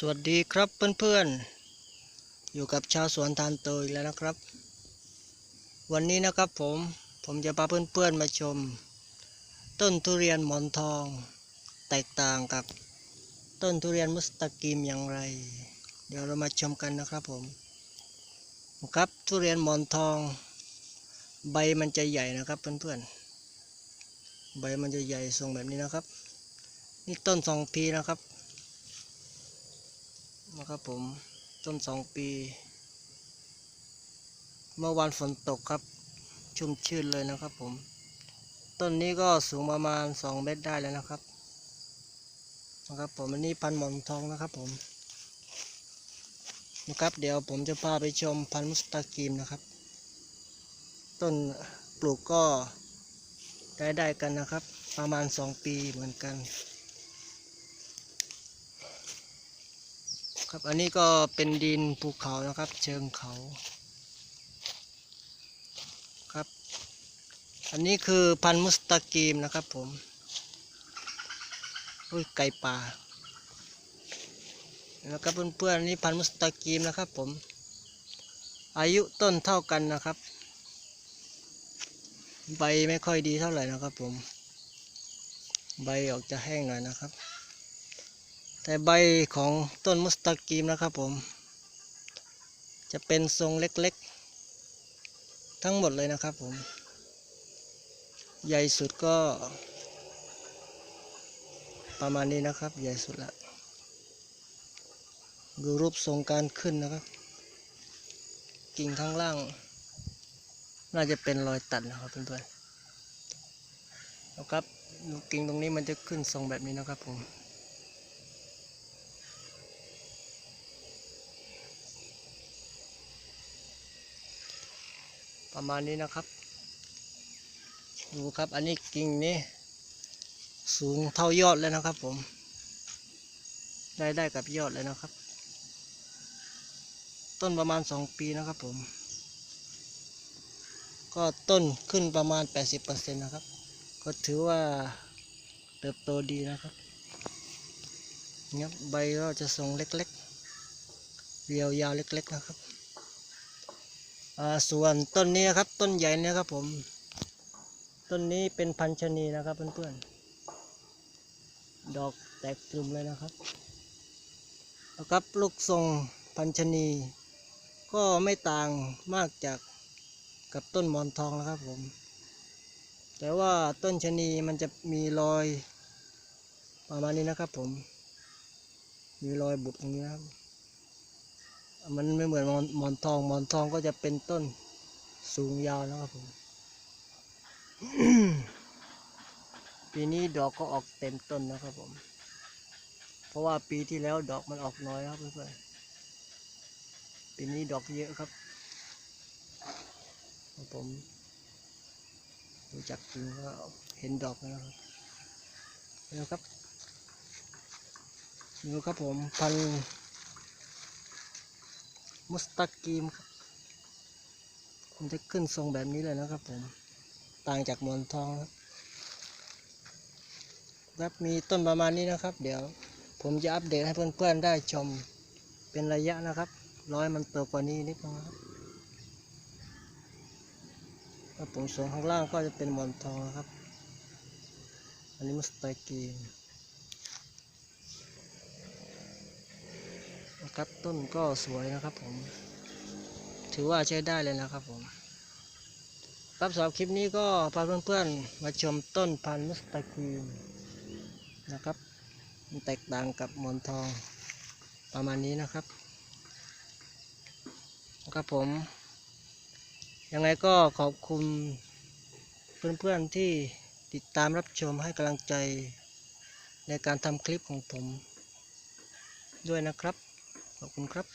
สวัสดีครับเพื่อนๆ อยู่กับชาวสวนทานโตอีกแล้วนะครับ วันนี้นะครับผมผมจะพาเพื่อนๆมาชม ต้นทุเรียนหมอนทอง แตกต่างกับต้นทุเรียนมุสตากิมอย่างไร เดี๋ยวเรามาชมกันนะครับผมครับทุเรียนหมอนทอง ใบมันจะใหญ่นะครับเพื่อนๆใบมันจะใหญ่ทรงแบบนี้นะครับ นี่ต้นสองปีนะครับ นะครับผมต้นสองปี เมื่อวานฝนตกครับ ชุ่มชื่นเลยนะครับผม ต้นนี้ก็สูงประมาณสองเมตรได้แล้วนะครับนะครับผมอันนี้พันหมอนทองนะครับผมนะครับเดี๋ยวผมจะพาไปชมพันมุสตากีมนะครับ ต้นปลูกก็ได้ได้กันนะครับ ประมาณสองปีเหมือนกัน ครับอันนี้ก็เป็นดินภูเขานะครับ เชิงเขาครับ อันนี้คือพันมุสตากีมนะครับผมอุ้ยไก่ป่านะครับเพื่อนๆอันนี่พันมุสตากีมนะครับผม อายุต้นเท่ากันนะครับ ใบไม่ค่อยดีเท่าไหร่นะครับผม ใบออกจะแห้งหน่อยนะครับ แต่ใบของต้นมุสตากีมนะครับผม จะเป็นทรงเล็กๆ ทั้งหมดเลยนะครับผม ใหญ่สุดก็ ประมาณนี้นะครับ ใหญ่สุดละดูรูปทรงการขึ้นนะครับ กิ่งข้างล่าง น่าจะเป็นรอยตัดนะครับเพื่อนๆนะครับดูกิ่งตรงนี้มันจะขึ้นทรงแบบนี้นะครับผม ประมาณนี้นะครับ ดูครับอันนี้กิ่งนี้ สูงเท่ายอดเลยนะครับผม ได้ได้กับยอดเลยนะครับ ต้นประมาณสองปีนะครับผม ก็ต้นขึ้นประมาณ 80%นะครับ ก็ถือว่าเติบโตดีนะครับเนี่ยใบก็จะทรงเล็กๆ เรียวยาวเล็กๆนะครับ ส่วนต้นนี้นะครับต้นใหญ่เนี่ยครับผม ต้นนี้เป็นพันชนีนะครับเพื่อนๆดอกแตกกลุ่มเลยนะครับแล้วครับลูกทรงพันชนี ก็ไม่ต่างมากจากกับต้นมอนทองนะครับผม แต่ว่าต้นชนีมันจะมีรอยประมาณนี้นะครับผม มีรอยบุบตรงนี้นะครับ มันไม่เหมือนหมอนหมอนทองหมอนทองก็จะเป็นต้นสูงยาวนะครับผม ปีนี้ดอกก็ออกเต็มต้นนะครับผม เพราะว่าปีที่แล้วดอกมันออกน้อยครับเพื่อนๆปีนี้ดอกเยอะครับ ผมดูจากกิ่งก็เห็นดอกแล้วนะครับนี่ครับนี่ครับผมพันธุ์ มุสตากีมครับมันจะขึ้นทรงแบบนี้เลยนะครับผมต่างจากมอนทองครับครับมีต้นประมาณนี้นะครับ เดี๋ยวผมจะอัปเดตให้เพื่อนๆได้ชมเป็นระยะนะครับ ร้อยมันโตกว่านี้นิดนึงครับครับผมส่วนข้างล่างก็จะเป็นมอนทองนะครับ อันนี้มุสตากีม นะ ครับต้นก็สวยนะครับผม ถือว่าใช้ได้เลยนะครับผมครับสำหรับคลิปนี้ก็พาเพื่อนๆมาชมต้นพันธุ์มุสตากีมนะครับมันแตกต่างกับมอนทองประมาณนี้นะครับครับผม ยังไงก็ขอบคุณเพื่อนๆที่ติดตามรับชมให้กำลังใจในการทำคลิปของผมด้วยนะครับ ขอบคุณครับ